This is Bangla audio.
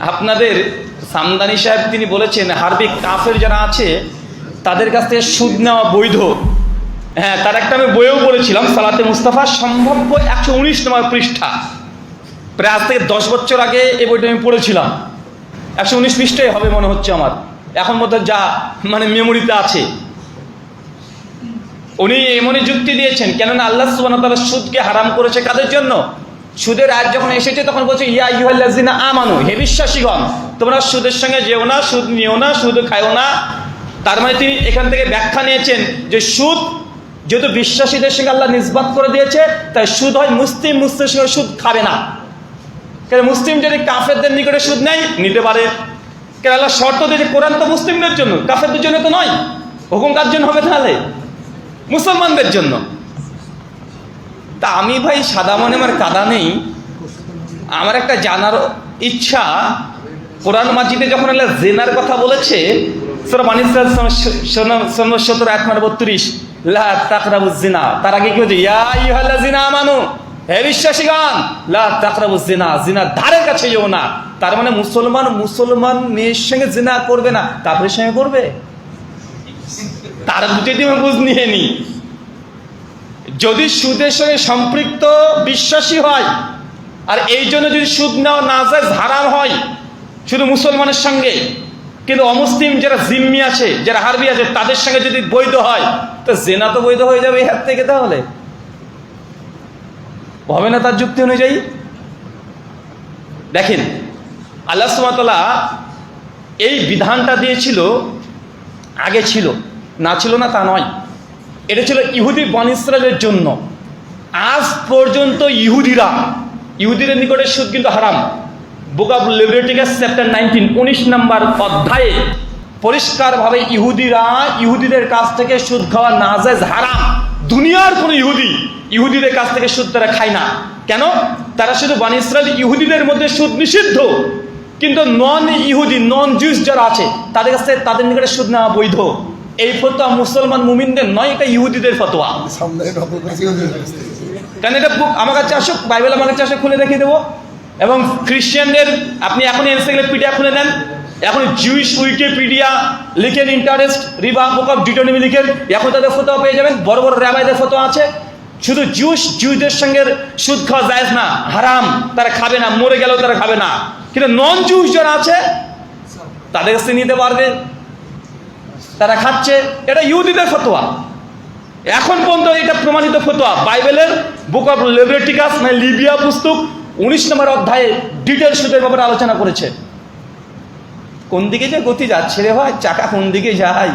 আপনাদের সামদানি সাহেব তিনি বলেছেন, হার্বিক কাফের যারা আছে, তাদের কাছ থেকে সুদ নেওয়া বৈধ। হ্যাঁ তার একটা আমি বইয়েও বলেছিলাম সালাতে মুস্তাফা, সম্ভাব্য একশো উনিশ নম্বর পৃষ্ঠা। প্রায় আজ থেকে দশ বছর আগে এই বইটা আমি পড়েছিলাম। একশো উনিশ পৃষ্ঠাই হবে মনে হচ্ছে আমার। এখন মধ্যে যা মানে মেমোরিতে আছে। উনি এমনই যুক্তি দিয়েছেন, কেননা আল্লাহ সুবান তাআলা সুদকে হারাম করেছে কাদের জন্য? সুদের আয় যখন এসেছে, তখন বলছে, ইয়া ইউহাল্লাজিনা আমানু, হে বিশ্বাসীগণ, তোমরা সুদের সঙ্গে যেও না, সুদ নিও না, সুদ খাও না। তার মানে তিনি এখান থেকে ব্যাখ্যা নিয়েছেন যে সুদ, যেহেতু বিশ্বাসীদের সঙ্গে আল্লাহ নিসবাত করে দিয়েছে, তাই সুদ হয় মুসলিম, মুসলিমের সঙ্গে সুদ খাবে না। কেন মুসলিম যদি কাফেরদের নিকটে সুদ নেয়, নিতে পারে। কেন আল্লাহ শর্ত দিয়েছে কোরআন তো মুসলিমদের জন্য, কাফেরদের জন্য তো নয়। হুকুম কার জন্য হবে তাহলে? মুসলমানদের জন্য। তা আমি ভাই সাদা মনে আমার কাদা নেই। আমার একটা জানার ইচ্ছা। কোরআন মাজিদে যখন আল্লাহ জেনার কথা বলেছে সত্তর এক মানে লা তার আগে কি আমানু, হে লা জিনা কাছে না। তার মানে মুসলমান মুসলমান মেয়ের সঙ্গে জিনা করবে না সঙ্গে করবে? তার বুঝ নিয়ে নি। যদি সুদের সঙ্গে সম্পৃক্ত বিশ্বাসী হয়, আর এই জন্য যদি সুদ নেওয়া না যায়, হারাম হয়, শুধু মুসলমানের সঙ্গে। কিন্তু অমুসলিম যারা জিম্মি আছে, যারা হারবি আছে, তাদের সঙ্গে যদি বৈধ হয়, তো জেনা তো বৈধ হয়ে যাবে হাত থেকে তাহলে। হবে না তার যুক্তি অনুযায়ী? দেখেন, আল্লাহ সুমাতলা এই বিধানটা দিয়েছিল, আগে ছিল, না ছিল না তা নয়। এটা ছিল ইহুদি বন ইসরায়েলের জন্য। আজ পর্যন্ত ইহুদিরা, ইহুদিদের নিকটে সুদ কিন্তু হারাম। Book of Leviticus chapter nineteen উনিশ নম্বর অধ্যায়ে পরিষ্কারভাবে ইহুদিরা, ইহুদিদের কাছ থেকে সুদ খাওয়া না যায় হারাম। দুনিয়ার কোনো ইহুদি ইহুদিদের কাছ থেকে সুদ তারা খায় না। কেন? তারা শুধু বান ইসরায়েল ইহুদিদের মধ্যে সুদ নিষিদ্ধ। কিন্তু নন ইহুদি নন জুস যারা আছে, তাদের কাছে তাদের নিকটে সুদ নেওয়া বৈধ। এই ফতোয়া মুসলমান মুমিনদের নয় এটা ইহুদিদের ফতোয়া। কারণ এটা বুক আমার কাছে আসুক বাইবেল আমার কাছে আসুক খুলে দেখিয়ে দেবো। এবং খ্রিস্টানদের আপনি এখন এনসাইক্লোপিডিয়া খুলে নেন। এখন জুইশ উইকিপিডিয়া লিখেন interest Rewa book of Deuteronomy লিখেন এখন তাদের ফতোয়া পেয়ে যাবেন। বড় বড় র্যাবাইদের ফতোয়া আছে। শুধু জুস জুইদের সঙ্গে সুদ খাওয়া যায় না হারাম। তারা খাবে না মরে গেলেও তারা খাবে না। কিন্তু নন জুস যারা আছে তাদের কাছে নিতে পারবে। তারা খাচ্ছে, এটা ইহুদিদের ফতোয়া। এখন পর্যন্ত এটা প্রমাণিত ফতোয়া। বাইবেলের বুক অফ লেবরেটিকাস মানে লিবিয়া পুস্তক, উনিশ নম্বর অধ্যায়ে ডিটেলস সুদের ব্যাপারে আলোচনা করেছে। কোন দিকে যে গতি যাচ্ছে রে ভাই? চাকা কোন দিকে যায়?